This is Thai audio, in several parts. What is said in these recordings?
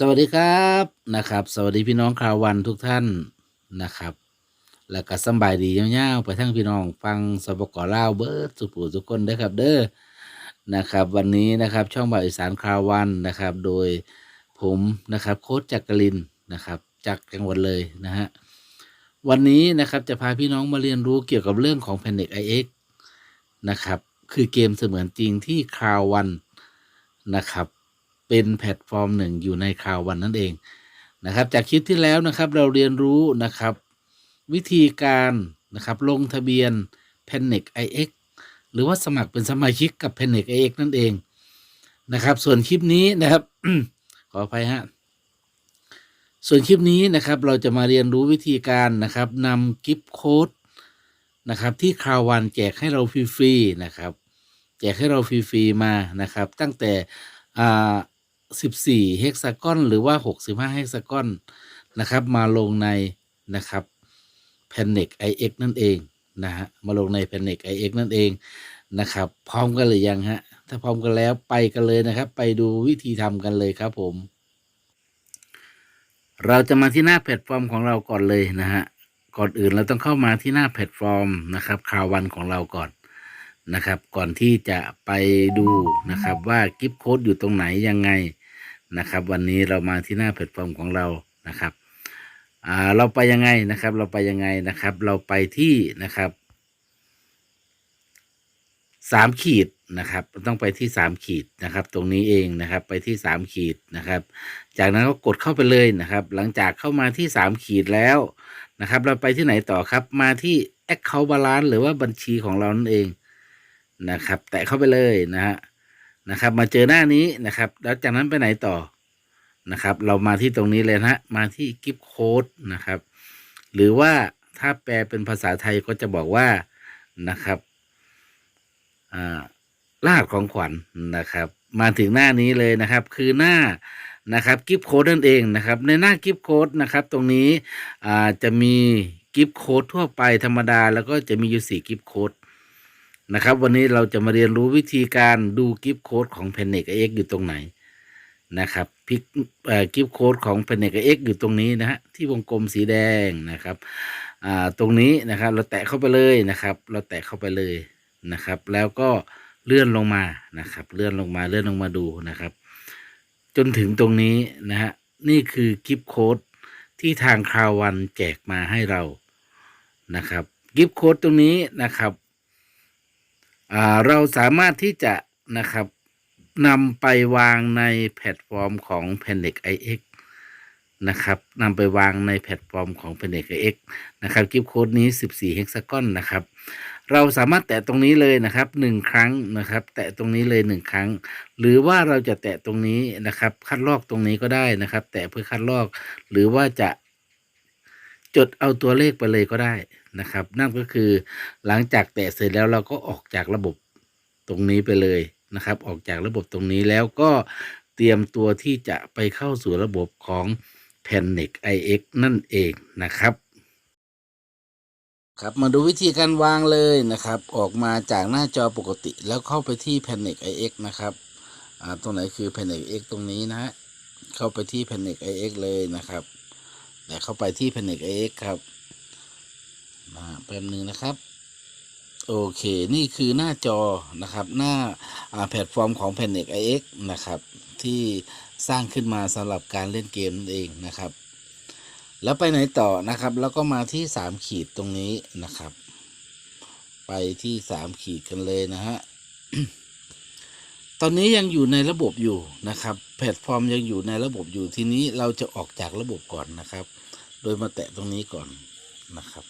สวัสดีครับนะครับ สวัสดีพี่น้องคราววันทุกท่านนะครับ แล้วก็สบายดียาวๆไปทั้งพี่น้องฟังสปกอลาเบิร์ดสุปูทุกคนเด้อครับเด้อนะครับ วันนี้นะครับช่องบ่าวอีสานคราววันนะครับ โดยผมนะครับโค้ชจักรินนะครับจากจังหวัดเลยนะฮะวันนี้นะครับจะพาพี่น้องมาเรียนรู้เกี่ยวกับเรื่องของ p a n i c IX นะครับ คือเกมเสมือนจริงที่คราววันนะครับ เป็นแพลตฟอร์มหนึ่งอยู่ในคราววันนั่นเองนะครับ จากคลิปที่แล้วนะครับเราเรียนรู้นะครับ วิธีการนะครับลงทะเบียน p a n i c IX หรือว่าสมัครเป็นสมาชิกกับ p a n i c IX นั่นเองนะครับ ส่วนคลิปนี้นะครับ ขออภัยฮะส่วนคลิปนี้นะครับเราจะมาเรียนรู้วิธีการนะครับนำกิฟต์โค้ดนะครับที่คราววันแจกให้เราฟรีๆนะครับ แจกให้เราฟรีๆมานะครับ ตั้งแต่อ่า 14เฮกซากอนหรือว่า 65เฮกซากอนนะครับ มาลงในนะครับ p a n i c IX นั่นเองนะฮะมาลงใน p a n i c IX นั่นเองนะครับ พร้อมกันหรือยังฮะ ถ้าพร้อมกันแล้วไปกันเลยนะครับ ไปดูวิธีทำกันเลยครับผม เราจะมาที่หน้าแพลตฟอร์มของเราก่อนเลยนะฮะก่อนอื่นเราต้องเข้ามาที่หน้าแพลตฟอร์มนะครับคราววันของเราก่อนนะครับ ก่อนที่จะไปดูนะครับว่ากิฟต์โค้ดอยู่ตรงไหนยังไง นะครับ วันนี้เรามาที่หน้าแพลตฟอร์มของเรานะครับอ่าเราไปยังไงนะครับ เราไปยังไงนะครับ เราไปที่นะครับสามขีดนะครับ ต้องไปที่สามขีดนะครับ ตรงนี้เองนะครับ ไปที่สามขีดนะครับ จากนั้นก็กดเข้าไปเลยนะครับ หลังจากเข้ามาที่สามขีดแล้วนะครับ เราไปที่ไหนต่อครับ มาที่ Account Balance หรือว่าบัญชีของเรานั่นเองนะครับ แตะเข้าไปเลยนะฮะ นะครับ มาเจอหน้านี้นะครับ แล้วจากนั้นไปไหนต่อนะครับ เรามาที่ตรงนี้เลยนะฮะมาที่กิฟต์โค้ดนะครับ หรือว่าถ้าแปลเป็นภาษาไทยก็จะบอกว่านะครับอ่ารหัสของขวัญนะครับ มาถึงหน้านี้เลยนะครับ คือหน้านะครับกิฟต์โค้ดนั่นเองนะครับ ในหน้ากิฟต์โค้ดนะครับ ตรงนี้จะมีกิฟต์โค้ดทั่วไปธรรมดา แล้วก็จะมีอยู่สี่กิฟต์โค้ด นะครับ วันนี้เราจะมาเรียนรู้วิธีการดูกิฟต์โค้ดของ p a n i c x อยู่ตรงไหนนะครับพิกกิฟต์โค้ดของ p a n i c x อยู่ตรงนี้นะฮะที่วงกลมสีแดงนะครับอ่าตรงนี้นะครับเราแตะเข้าไปเลยนะครับ เราแตะเข้าไปเลยนะครับ แล้วก็เลื่อนลงมานะครับ เลื่อนลงมาเลื่อนลงมาดูนะครับ จนถึงตรงนี้นะฮะนี่คือกิฟต์โค้ดที่ทางคราววันแจกมาให้เรานะครับกิฟต์โค้ดตรงนี้นะครับ เราสามารถที่จะนะครับนำไปวางในแพลตฟอร์มของ p a n i c IX นะครับนำไปวางในแพลตฟอร์มของ p a n i c IX นะครับกิฟโค้ดนี้ 14เฮกซากอนนะครับ เราสามารถแตะตรงนี้เลยนะครับหนึ่งครั้งนะครับ แตะตรงนี้เลยหนึ่งครั้ง หรือว่าเราจะแตะตรงนี้นะครับ คัดลอกตรงนี้ก็ได้นะครับ แตะเพื่อคัดลอก หรือว่าจะ จดเอาตัวเลขไปเลยก็ได้นะครับ นั่นก็คือหลังจากแตะเสร็จแล้วเราก็ออกจากระบบตรงนี้ไปเลยนะครับ ออกจากระบบตรงนี้แล้วก็เตรียมตัวที่จะไปเข้าสู่ระบบของ p a n i c IX นั่นเองนะครับ ครับมาดูวิธีการวางเลยนะครับ ออกมาจากหน้าจอปกติแล้วเข้าไปที่ Panic IX นะครับอ่าตรงไหนคือ Panic IX ตรงนี้นะฮะเข้าไปที่ Panic IX เลยนะครับ แต่เข้าไปที่ Panic IX ครับอ่าแป๊บนึงนะครับ โอเค นี่คือหน้าจอนะครับ หน้าแพลตฟอร์มของ Panic IX นะครับ ที่สร้างขึ้นมาสำหรับการเล่นเกมนั่นเองนะครับ แล้วไปไหนต่อนะครับ แล้วก็มาที่สามขีดตรงนี้นะครับ ไปที่สามขีดกันเลยนะฮะตอนนี้ยังอยู่ในระบบอยู่นะครับ แพลตฟอร์มยังอยู่ในระบบอยู่ทีนี้เราจะออกจากระบบก่อนนะครับ โดยมาแตะตรงนี้ก่อนนะครับ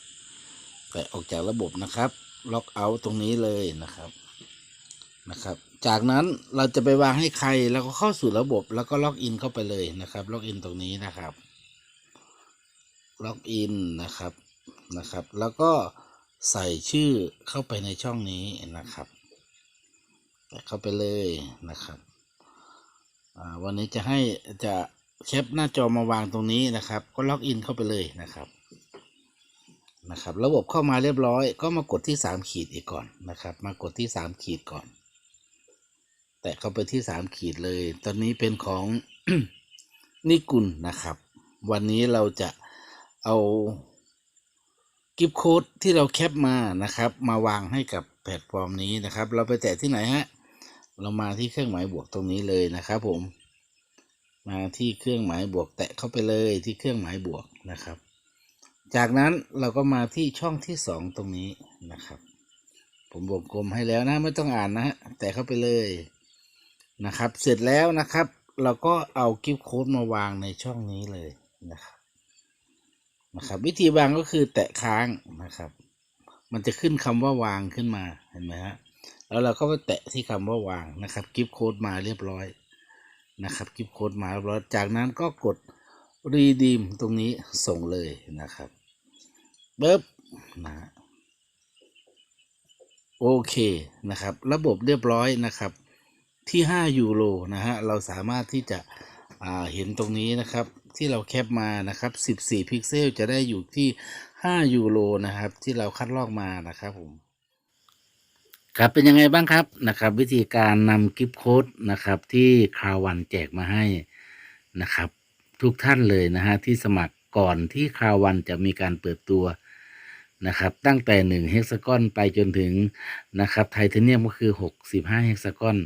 แตะออกจากระบบนะครับล็อกเอาท์ตรงนี้เลยนะครับนะครับ จากนั้นเราจะไปวางให้ใครแล้วก็เข้าสู่ระบบแล้วก็ล็อกอินเข้าไปเลยนะครับ ล็อกอินตรงนี้นะครับ ล็อกอินนะครับนะครับ แล้วก็ใส่ชื่อเข้าไปในช่องนี้นะครับใส่เข้าไปเลยนะครับ วันนี้จะให้จะแคปหน้าจอมาวางตรงนี้นะครับ ก็ล็อกอินเข้าไปเลยนะครับนะครับ ระบบเข้ามาเรียบร้อย ก็มากดที่สามขีดอีกก่อนนะครับ มากดที่สามขีดก่อน แตะเข้าไปที่สามขีดเลย ตอนนี้เป็นของนิกุลนะครับ วันนี้เราจะเอากิฟต์โค้ดที่เราแคปมานะครับ มาวางให้กับแพลตฟอร์มนี้นะครับ เราไปแตะที่ไหนฮะ เรามาที่เครื่องหมายบวกตรงนี้เลยนะครับผม มาที่เครื่องหมายบวกแตะเข้าไปเลยที่เครื่องหมายบวกนะครับ จากนั้นเราก็มาที่ช่องที่สองตรงนี้นะครับ ผมวงกลมให้แล้วนะไม่ต้องอ่านนะฮะแตะเข้าไปเลยนะครับ เสร็จแล้วนะครับ เราก็เอากิฟต์โค้ดมาวางในช่องนี้เลยนะครับนะครับวิธีวางก็คือแตะค้างนะครับ มันจะขึ้นคำว่าวางขึ้นมาเห็นไหมฮะ แล้วเราก็ไปแตะที่คำว่าวางนะครับกิฟต์โค้ดมาเรียบร้อยนะครับกิฟต์โค้ดมาเรียบร้อย จากนั้นก็กดรีดีมตรงนี้ส่งเลยนะครับเบิบนะฮะโอเคนะครับ ระบบเรียบร้อยนะครับ ที่ 5 ยูโรนะฮะเราสามารถที่จะอ่าเห็นตรงนี้นะครับ ที่เราแคปมานะครับ 14 พิกเซลจะได้อยู่ที่ 5 ยูโรนะครับ ที่เราคัดลอกมานะครับผม ครับเป็นยังไงบ้างครับนะครับ วิธีการนำกิฟต์โค้ดนะครับที่คราววันแจกมาให้นะครับ ทุกท่านเลยนะฮะที่สมัครก่อนที่คราววันจะมีการเปิดตัวนะครับ ตั้งแต่1เฮกซากอนไปจนถึงนะครับไทเทเนียมก็คือ 65เฮกซากอน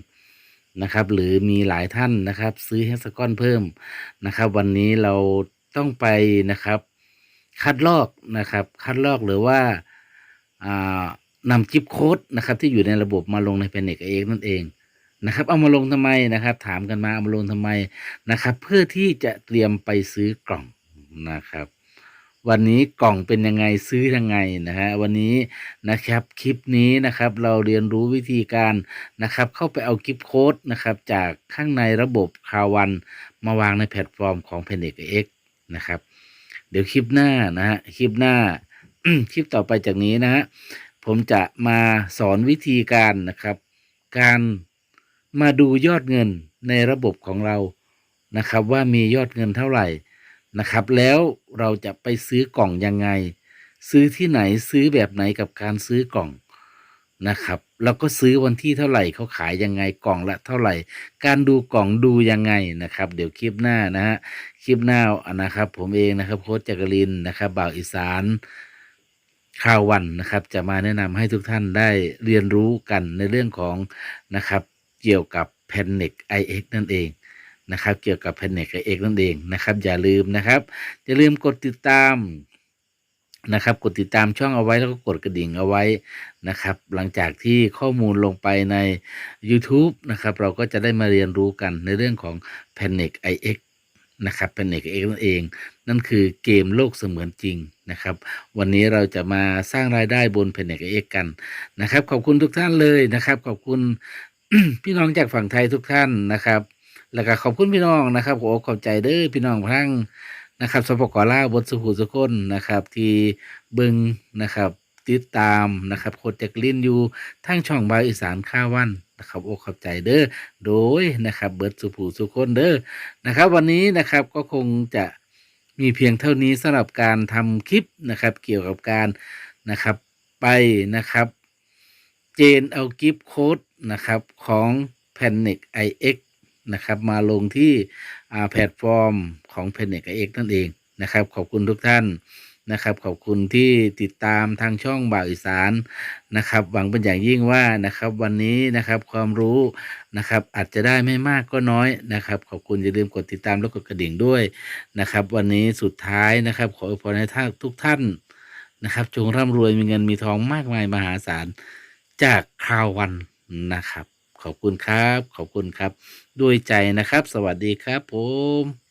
นะครับ หรือมีหลายท่านนะครับ ซื้อเฮกซากอนเพิ่มนะครับ วันนี้เราต้องไปนะครับ คัดลอกนะครับ คัดลอกหรือว่าอ่า นำจิปโค้ดนะครับที่อยู่ในระบบมาลงในแพนิกเองนั่นเองนะครับ เอามาลงทำไมนะครับ ถามกันมาเอามาลงทำไมนะครับ เพื่อที่จะเตรียมไปซื้อกล่องนะครับ วันนี้กล่องเป็นยังไงซื้อยังไงนะฮะวันนี้นะครับคลิปนี้นะครับ เราเรียนรู้วิธีการนะครับ เข้าไปเอากิฟต์โค้ดนะครับ จากข้างในระบบคาวัน มาวางในแพลตฟอร์มของ p a n e c X นะครับ เดี๋ยวคลิปหน้านะฮะคลิปหน้าคลิปต่อไปจากนี้นะฮะ ผมจะมาสอนวิธีการนะครับ การมาดูยอดเงินในระบบของเรานะครับ ว่ามียอดเงินเท่าไหร่นะครับ แล้วเราจะไปซื้อกล่องยังไง ซื้อที่ไหนซื้อแบบไหนกับการซื้อกล่องนะครับ แล้วก็ซื้อวันที่เท่าไหร่เขาขายยังไงกล่องละเท่าไหร่ การดูกล่องดูยังไงนะครับ เดี๋ยวคลิปหน้านะฮะคลิปหน้านะครับ ผมเองนะครับโค้ชจักรินนะครับบ่าวอีสาน ข่าววันนะครับ จะมาแนะนำให้ทุกท่านได้เรียนรู้กันในเรื่องของนะครับเกี่ยวกับ p a n e c IX นั่นเองนะครับเกี่ยวกับ p a n e c IX นั่นเองนะครับ อย่าลืมนะครับ อย่าลืมกดติดตามนะครับกดติดตามช่องเอาไว้แล้วก็กดกระดิ่งเอาไว้นะครับ หลังจากที่ข้อมูลลงไปใน YouTube นะครับ เราก็จะได้มาเรียนรู้กันในเรื่องของ p a n e c IX นะครับ p a n e c IX นั่นเอง นั่นคือเกมโลกเสมือนจริงนะครับ วันนี้เราจะมาสร้างรายได้บน p a n e c IX กันนะครับ ขอบคุณทุกท่านเลยนะครับ ขอบคุณพี่น้องจากฝั่งไทยทุกท่านนะครับ แล้วก็ขอบคุณพี่น้องนะครับขอขอบใจเด้อพี่น้องทั้งนะครับสปกลาบนสุขุสุคนนะครับ ที่บิงนะครับ ติดตามนะครับโคดจากลินอยู่ทั้งช่องบายอีสานข้าวันนะครับโอ้ขอบใจเด้อโดยนะครับเบิร์ดสุผูสุคนเด้อนะครับ วันนี้นะครับก็คงจะมีเพียงเท่านี้สำหรับการทำคลิปนะครับ เกี่ยวกับการนะครับไปนะครับ เจนเอากิฟต์โค้ดนะครับของ Panic IX นะครับมาลงที่อ่าแพลตฟอร์มของ Panic IX นั่นเองนะครับ ขอบคุณทุกท่าน นะครับขอบคุณที่ติดตามทางช่องบ่าวอีสานนะครับหวังเป็นอย่างยิ่งว่านะครับวันนี้นะครับความรู้นะครับอาจจะได้ไม่มากก็น้อยนะครับ ขอบคุณอย่าลืมกดติดตามและกดกระดิ่งด้วยนะครับ วันนี้สุดท้ายนะครับ ขออวยพรให้ท่านทุกท่านนะครับ จงร่ำรวยมีเงินมีทองมากมายมหาศาลจากคราววันนะครับ ขอบคุณครับ ขอบคุณครับ ด้วยใจนะครับ สวัสดีครับผม